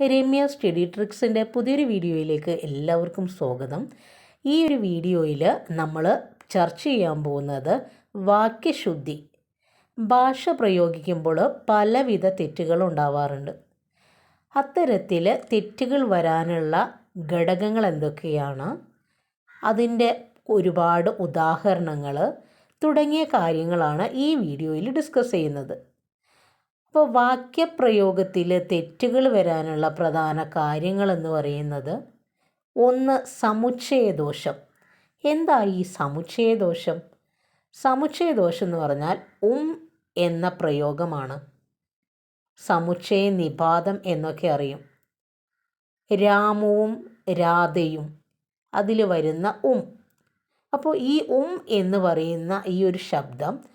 Ramya study ട്രിക്സിന്റെ പുതിയൊരു വീഡിയോയിലേക്ക് എല്ലാവർക്കും സ്വാഗതം. ഈ ഒരു വീഡിയോയിൽ നമ്മൾ ചർച്ച ചെയ്യാൻ പോകുന്നത് വാക്യശുദ്ധി. ഭാഷ പ്രയോഗിക്കുമ്പോൾ പലവിധ തെറ്റുകൾ ഉണ്ടാവാറുണ്ട്. അത്തരത്തിൽ തെറ്റുകൾ വരാനുള്ള ഘടകങ്ങൾ എന്തൊക്കെയാണ്? അതിന്റെ ഒരുപാട് ഉദാഹരണങ്ങൾ തുടങ്ങിയ കാര്യങ്ങളാണ് ഈ വീഡിയോയിൽ ഡിസ്കസ് ചെയ്യുന്നത്. അപ്പോൾ വാക്യപ്രയോഗത്തിൽ തെറ്റുകൾ വരാനുള്ള പ്രധാന കാര്യങ്ങളെന്ന് പറയുന്നത് ഒന്ന് സമുച്ചയദോഷം. എന്താ ഈ സമുച്ചയദോഷം? സമുച്ചയദോഷം എന്ന് പറഞ്ഞാൽ ഉം എന്ന പ്രയോഗമാണ്. സമുച്ചയ നിപാതം എന്നൊക്കെ അറിയും. രാമുവും രാധയും അതിൽ വരുന്ന ഉം. അപ്പോൾ ഈ ഉം എന്ന് പറയുന്ന ഈ ഒരു ശബ്ദം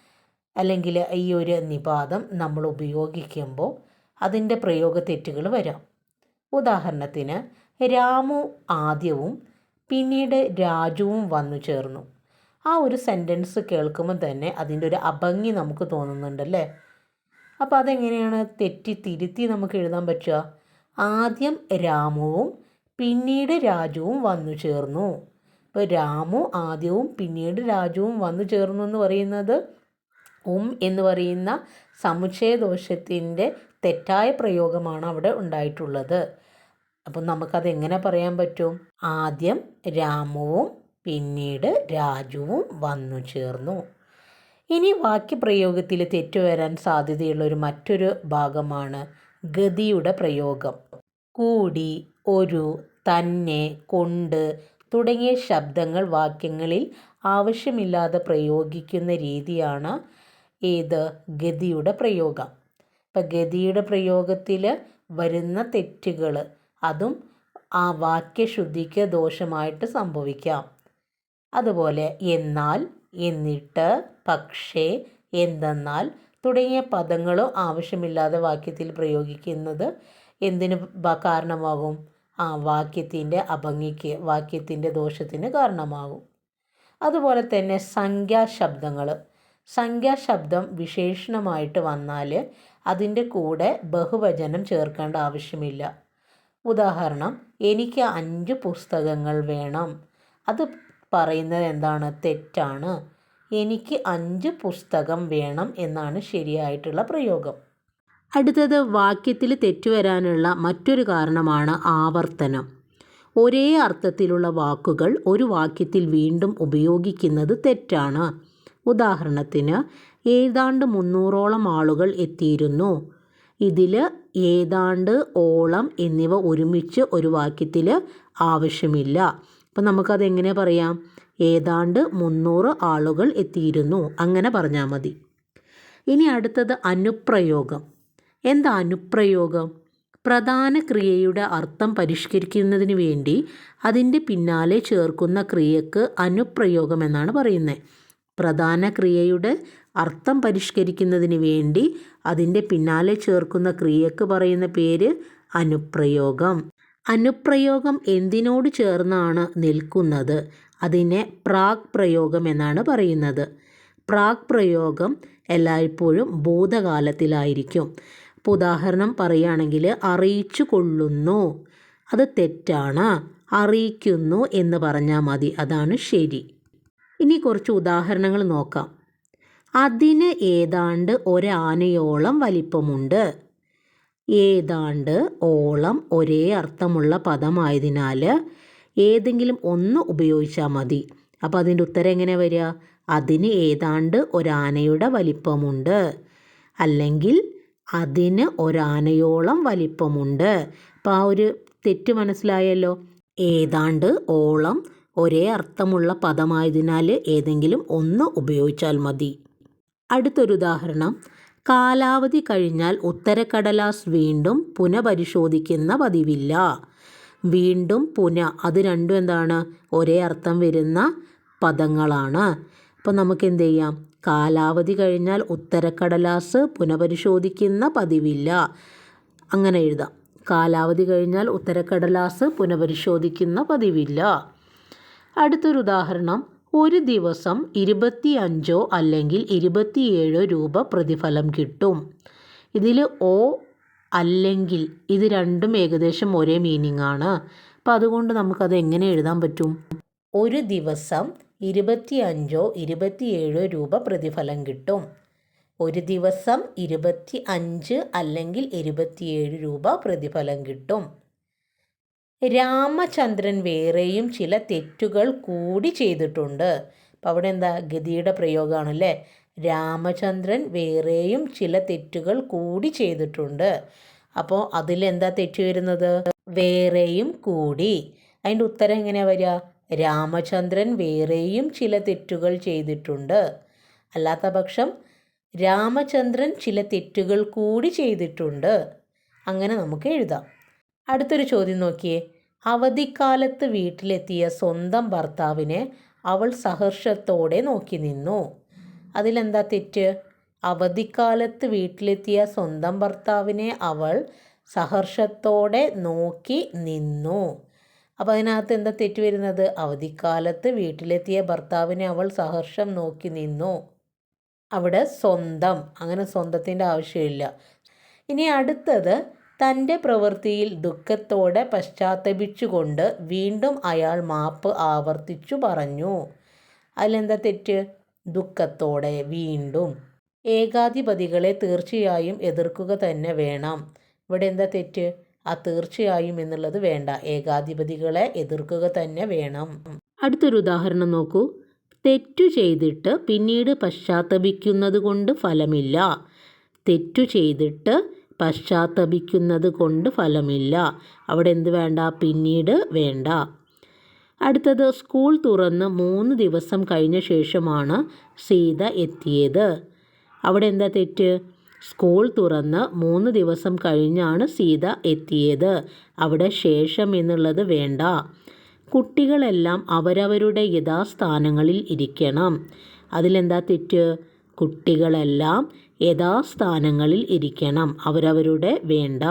അല്ലെങ്കിൽ ഈ ഒരു നിപാതം നമ്മൾ ഉപയോഗിക്കുമ്പോൾ അതിന്റെ പ്രയോഗ തെറ്റുകൾ വരാം. ഉദാഹരണത്തിന് രാമു ആദ്യവും പിന്നീട് രാജുവും വന്നു ചേർന്നു. ആ ഒരു സെന്റൻസ് കേൾക്കുമ്പോൾ തന്നെ അതിന്റെ ഒരു അഭംഗി നമുക്ക് തോന്നുന്നുണ്ടല്ലേ? അപ്പോൾ അതെങ്ങനെയാണ്? തെറ്റി തിരുത്തി നമുക്ക് എഴുതാൻ പറ്റുക. ആദ്യം രാമുവും പിന്നീട് രാജുവും വന്നു ചേർന്നു. ഇപ്പോൾ രാമു ആദ്യവും പിന്നീട് രാജുവും വന്നു ചേർന്നു എന്ന് പറയുന്നത് ഉം എന്ന് പറയുന്ന സമുച്ചയദോഷത്തിന്റെ തെറ്റായ പ്രയോഗമാണ് അവിടെ ഉണ്ടായിട്ടുള്ളത്. അപ്പം നമുക്കത് എങ്ങനെ പറയാൻ പറ്റും? ആദ്യം രാമവും പിന്നീട് രാജുവും വന്നു ചേർന്നു. ഇനി വാക്യപ്രയോഗത്തിൽ തെറ്റുവരാൻ സാധ്യതയുള്ള ഒരു മറ്റൊരു ഭാഗമാണ് ഗതിയുടെ പ്രയോഗം. കൂടി ഒരു തന്നെ കൊണ്ട് തുടങ്ങിയ ശബ്ദങ്ങൾ വാക്യങ്ങളിൽ ആവശ്യമില്ലാതെ പ്രയോഗിക്കുന്ന രീതിയാണ് ഏത്? ഗതിയുടെ പ്രയോഗം. ഇപ്പം ഗതിയുടെ പ്രയോഗത്തിൽ വരുന്ന തെറ്റുകൾ അതും ആ വാക്യശുദ്ധിക്ക് ദോഷമായിട്ട് സംഭവിക്കാം. അതുപോലെ എന്നാൽ എന്നിട്ട് പക്ഷേ എന്തെന്നാൽ തുടങ്ങിയ പദങ്ങളോ ആവശ്യമില്ലാതെ വാക്യത്തിൽ പ്രയോഗിക്കുന്നത് എന്തിന് കാരണമാകും? ആ വാക്യത്തിന്റെ അഭംഗിക്ക് വാക്യത്തിന്റെ ദോഷത്തിന് കാരണമാകും. അതുപോലെ തന്നെ സംഖ്യാശബ്ദങ്ങൾ സംഖ്യാശബ്ദം വിശേഷണമായിട്ട് വന്നാൽ അതിന്റെ കൂടെ ബഹുവചനം ചേർക്കേണ്ട ആവശ്യമില്ല. ഉദാഹരണം എനിക്ക് അഞ്ച് പുസ്തകങ്ങൾ വേണം. അത് പറയുന്നത് എന്താണ്? തെറ്റാണ്. എനിക്ക് അഞ്ച് പുസ്തകം വേണം എന്നാണ് ശരിയായിട്ടുള്ള പ്രയോഗം. അടുത്തത് വാക്യത്തിൽ തെറ്റുവരാനുള്ള മറ്റൊരു കാരണമാണ് ആവർത്തനം. ഒരേ അർത്ഥത്തിലുള്ള വാക്കുകൾ ഒരു വാക്യത്തിൽ വീണ്ടും ഉപയോഗിക്കുന്നത് തെറ്റാണ്. ഉദാഹരണത്തിന് ഏതാണ്ട് മുന്നൂറോളം ആളുകൾ എത്തിയിരുന്നു. ഇതിൽ ഏതാണ്ട് ഓളം എന്നിവ ഒരുമിച്ച് ഒരു വാക്യത്തിൽ ആവശ്യമില്ല. അപ്പം നമുക്കത് എങ്ങനെ പറയാം? ഏതാണ്ട് മുന്നൂറ് ആളുകൾ എത്തിയിരുന്നു. അങ്ങനെ പറഞ്ഞാൽ മതി. ഇനി അടുത്തത് അനുപ്രയോഗം. എന്താ അനുപ്രയോഗം? പ്രധാന ക്രിയയുടെ അർത്ഥം പരിഷ്കരിക്കുന്നതിന് വേണ്ടി അതിന്റെ പിന്നാലെ ചേർക്കുന്ന ക്രിയക്ക് അനുപ്രയോഗം എന്നാണ് പറയുന്നത് പ്രധാന ക്രിയയുടെ അർത്ഥം പരിഷ്കരിക്കുന്നതിന് വേണ്ടി അതിന്റെ പിന്നാലെ ചേർക്കുന്ന ക്രിയക്ക് പറയുന്ന പേര് അനുപ്രയോഗം. അനുപ്രയോഗം എന്തിനോട് ചേർന്നാണ് നിൽക്കുന്നത്? അതിനെ പ്രാഗ് പ്രയോഗം എന്നാണ് പറയുന്നത്. പ്രാഗ് പ്രയോഗം എല്ലായ്പ്പോഴും ഭൂതകാലത്തിലായിരിക്കും. ഇപ്പോൾ ഉദാഹരണം പറയുകയാണെങ്കിൽ അറിയിച്ചു കൊള്ളുന്നു. അത് തെറ്റാണ്. അറിയിക്കുന്നു എന്ന് പറഞ്ഞാൽ മതി. അതാണ് ശരി. ഇനി കുറച്ച് ഉദാഹരണങ്ങൾ നോക്കാം. അതിന് ഏതാണ്ട് ഒരാനയോളം വലിപ്പമുണ്ട്. ഏതാണ്ട് ഓളം ഒരേ അർത്ഥമുള്ള പദമായതിനാൽ ഏതെങ്കിലും ഒന്ന് ഉപയോഗിച്ചാൽ മതി. അപ്പോൾ അതിന്റെ ഉത്തരം എങ്ങനെ വരിക? അതിന് ഏതാണ്ട് ഒരാനയുടെ വലിപ്പമുണ്ട്. അല്ലെങ്കിൽ അതിന് ഒരാനയോളം വലിപ്പമുണ്ട്. അപ്പോൾ ആ ഒരു തെറ്റ് മനസ്സിലായല്ലോ. ഏതാണ്ട് ഓളം ഒരേ അർത്ഥമുള്ള പദമായതിനാൽ ഏതെങ്കിലും ഒന്ന് ഉപയോഗിച്ചാൽ മതി. അടുത്തൊരു ഉദാഹരണം. കാലാവധി കഴിഞ്ഞാൽ ഉത്തരക്കടലാസ് വീണ്ടും പുനഃപരിശോധിക്കുന്ന പതിവില്ല. വീണ്ടും പുന. അത് രണ്ടും എന്താണ്? ഒരേ അർത്ഥം വരുന്ന പദങ്ങളാണ്. അപ്പോൾ നമുക്ക് എന്ത് ചെയ്യാം? കാലാവധി കഴിഞ്ഞാൽ ഉത്തരക്കടലാസ് പുനഃപരിശോധിക്കുന്ന പതിവില്ല. അങ്ങനെ എഴുതാം. കാലാവധി കഴിഞ്ഞാൽ ഉത്തരക്കടലാസ് പുനഃപരിശോധിക്കുന്ന പതിവില്ല. അടുത്തൊരു ഉദാഹരണം ഒരു ദിവസം ഇരുപത്തി അഞ്ചോ അല്ലെങ്കിൽ ഇരുപത്തിയേഴോ രൂപ പ്രതിഫലം കിട്ടും. ഇതിൽ ഓ അല്ലെങ്കിൽ ഇത് രണ്ടും ഏകദേശം ഒരേ മീനിങ് ആണ്. അപ്പം അതുകൊണ്ട് നമുക്കത് എങ്ങനെ എഴുതാൻ പറ്റും? ഒരു ദിവസം ഇരുപത്തിയഞ്ചോ ഇരുപത്തിയേഴോ രൂപ പ്രതിഫലം കിട്ടും. ഒരു ദിവസം ഇരുപത്തി അഞ്ച് അല്ലെങ്കിൽ ഇരുപത്തിയേഴ് രൂപ പ്രതിഫലം കിട്ടും. രാമചന്ദ്രൻ വേറെയും ചില തെറ്റുകൾ കൂടി ചെയ്തിട്ടുണ്ട്. അപ്പോൾ അവിടെ എന്താ? ഗതിയുടെ പ്രയോഗമാണല്ലേ രാമചന്ദ്രൻ വേറെയും ചില തെറ്റുകൾ കൂടി ചെയ്തിട്ടുണ്ട്. അപ്പോൾ അതിലെന്താ തെറ്റ് വരുന്നത്? വേറെയും കൂടി. അതിന്റെ ഉത്തരം എങ്ങനെയാണ് വരിക? രാമചന്ദ്രൻ വേറെയും ചില തെറ്റുകൾ ചെയ്തിട്ടുണ്ട്. അല്ലാത്ത പക്ഷം രാമചന്ദ്രൻ ചില തെറ്റുകൾ കൂടി ചെയ്തിട്ടുണ്ട്. അങ്ങനെ നമുക്ക് എഴുതാം. അടുത്തൊരു ചോദ്യം നോക്കിയേ. അവധിക്കാലത്ത് വീട്ടിലെത്തിയ സ്വന്തം ഭർത്താവിനെ അവൾ സഹർഷത്തോടെ നോക്കി നിന്നു. അതിലെന്താ തെറ്റ്? അവധിക്കാലത്ത് വീട്ടിലെത്തിയ സ്വന്തം ഭർത്താവിനെ അവൾ സഹർഷത്തോടെ നോക്കി നിന്നു. അപ്പോൾ അതിനകത്ത് എന്താ തെറ്റ് വരുന്നത്? അവധിക്കാലത്ത് വീട്ടിലെത്തിയ ഭർത്താവിനെ അവൾ സഹർഷം നോക്കി നിന്നു. അവിടെ സ്വന്തം അങ്ങനെ സ്വന്തത്തിന്റെ ആവശ്യമില്ല. ഇനി അടുത്തത് തന്റെ പ്രവൃത്തിയിൽ ദുഃഖത്തോടെ പശ്ചാത്തപിച്ചുകൊണ്ട് വീണ്ടും അയാൾ മാപ്പ് ആവർത്തിച്ചു പറഞ്ഞു. അതിലെന്താ തെറ്റ്? ദുഃഖത്തോടെ വീണ്ടും. ഏകാധിപതികളെ തീർച്ചയായും എതിർക്കുക തന്നെ വേണം. ഇവിടെ എന്താ തെറ്റ്? ആ തീർച്ചയായും എന്നുള്ളത് വേണ്ട. ഏകാധിപതികളെ എതിർക്കുക തന്നെ വേണം. അടുത്തൊരു ഉദാഹരണം നോക്കൂ. തെറ്റു ചെയ്തിട്ട് പിന്നീട് പശ്ചാത്തപിക്കുന്നത് കൊണ്ട് ഫലമില്ല. തെറ്റു ചെയ്തിട്ട് പശ്ചാത്തപിക്കുന്നത് കൊണ്ട് ഫലമില്ല. അവിടെ എന്ത് വേണ്ട? പിന്നീട് വേണ്ട. അടുത്തത് സ്കൂൾ തുറന്ന് മൂന്ന് ദിവസം കഴിഞ്ഞ ശേഷമാണ് സീത എത്തിയത്. അവിടെ എന്താ തെറ്റ്? സ്കൂൾ തുറന്ന് മൂന്ന് ദിവസം കഴിഞ്ഞാണ് സീത എത്തിയത്. അവിടെ ശേഷം എന്നുള്ളത് വേണ്ട. കുട്ടികളെല്ലാം അവരവരുടെ യഥാസ്ഥാനങ്ങളിൽ ഇരിക്കണം. അതിലെന്താ തെറ്റ്? കുട്ടികളെല്ലാം യഥാസ്ഥാനങ്ങളിൽ ഇരിക്കണം. അവരവരുടെ വേണ്ട.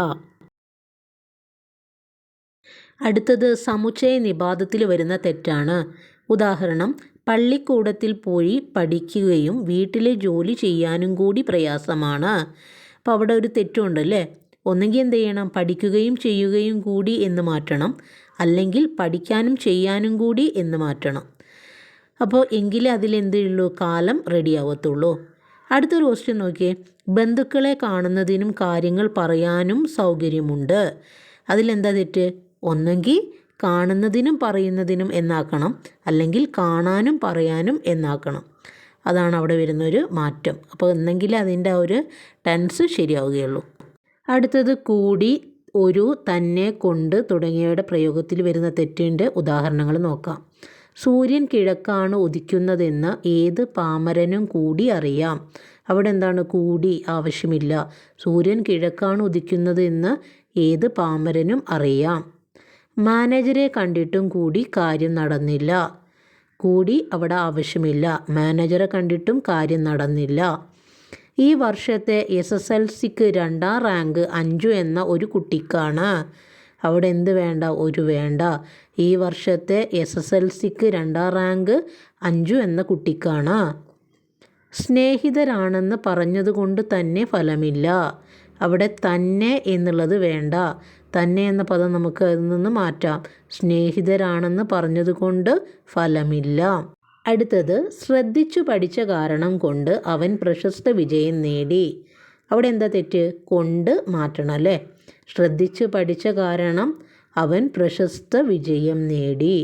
അടുത്തത് സമുച്ചയ നിപാതത്തിൽ വരുന്ന തെറ്റാണ്. ഉദാഹരണം പള്ളിക്കൂടത്തിൽ പോയി പഠിക്കുകയും വീട്ടിലെ ജോലി ചെയ്യാനും കൂടി പ്രയാസമാണ്. അപ്പോൾ അവിടെ ഒരു തെറ്റുണ്ട് അല്ലേ എന്ത് ചെയ്യണം? പഠിക്കുകയും ചെയ്യുകയും കൂടി എന്ന് മാറ്റണം. അല്ലെങ്കിൽ പഠിക്കാനും ചെയ്യാനും കൂടി എന്ന് മാറ്റണം. അപ്പോൾ എങ്കിലേ അതിലെന്തേ ഉള്ളൂ കാലം റെഡി ആവത്തുള്ളൂ. അടുത്തൊരു ക്വസ്റ്റ്യൻ നോക്കിയേ. ബന്ധുക്കളെ കാണുന്നതിനും കാര്യങ്ങൾ പറയാനും സൗകര്യമുണ്ട്. അതിലെന്താ തെറ്റ്? ഒന്നെങ്കിൽ കാണുന്നതിനും പറയുന്നതിനും എന്നാക്കണം. അല്ലെങ്കിൽ കാണാനും പറയാനും എന്നാക്കണം. അതാണ് അവിടെ വരുന്നൊരു മാറ്റം. അപ്പോൾ എന്നെങ്കിൽ അതിന്റെ ആ ഒരു ടെൻസ് ശരിയാവുകയുള്ളൂ. അടുത്തത് കൂടി ഒരു തന്നെ കൊണ്ട് തുടങ്ങിയവയുടെ പ്രയോഗത്തിൽ വരുന്ന തെറ്റിന്റെ ഉദാഹരണങ്ങൾ നോക്കാം. സൂര്യൻ കിഴക്കാണ് ഉദിക്കുന്നതെന്ന് ഏത് പാമരനും കൂടി അറിയാം. അവിടെ എന്താണ്? കൂടി ആവശ്യമില്ല. സൂര്യൻ കിഴക്കാണ് ഉദിക്കുന്നതെന്ന് ഏത് പാമരനും അറിയാം. മാനേജരെ കണ്ടിട്ടും കൂടി കാര്യം നടന്നില്ല. കൂടി അവിടെ ആവശ്യമില്ല. മാനേജറെ കണ്ടിട്ടും കാര്യം നടന്നില്ല. ഈ വർഷത്തെ എസ് എസ് എൽ സിക്ക് രണ്ടാം റാങ്ക് അഞ്ചു എന്ന ഒരു കുട്ടിക്കാണ്. അവിടെ എന്ത് വേണ്ട? ഒരു വേണ്ട. ഈ വർഷത്തെ എസ് എസ് എൽ സിക്ക് രണ്ടാം റാങ്ക് അഞ്ചു എന്ന കുട്ടിക്കാണ്. സ്നേഹിതരാണെന്ന് പറഞ്ഞതുകൊണ്ട് തന്നെ ഫലമില്ല. അവിടെ തന്നെ എന്നുള്ളത് വേണ്ട. തന്നെ എന്ന പദം നമുക്ക് അതിൽ നിന്ന് മാറ്റാം. സ്നേഹിതരാണെന്ന് പറഞ്ഞതുകൊണ്ട് ഫലമില്ല. അടുത്തത് ശ്രദ്ധിച്ചു പഠിച്ച കാരണം കൊണ്ട് അവൻ പ്രശസ്ത വിജയം നേടി. അവിടെ എന്താ തെറ്റ്? കൊണ്ട് മാറ്റണം അല്ലേ? ശ്രദ്ധിച്ച് പഠിച്ച കാരണം അവൻ പ്രശസ്ത വിജയം നേടി.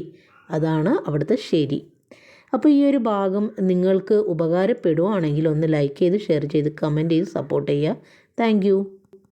അതാണ് അവിടുത്തെ ശരി. അപ്പോൾ ഈ ഒരു ഭാഗം നിങ്ങൾക്ക് ഉപകാരപ്പെടുവാണെങ്കിൽ ഒന്ന് ലൈക്ക് ചെയ്ത് ഷെയർ ചെയ്ത് കമന്റ് ചെയ്ത് സപ്പോർട്ട് ചെയ്യുക. താങ്ക്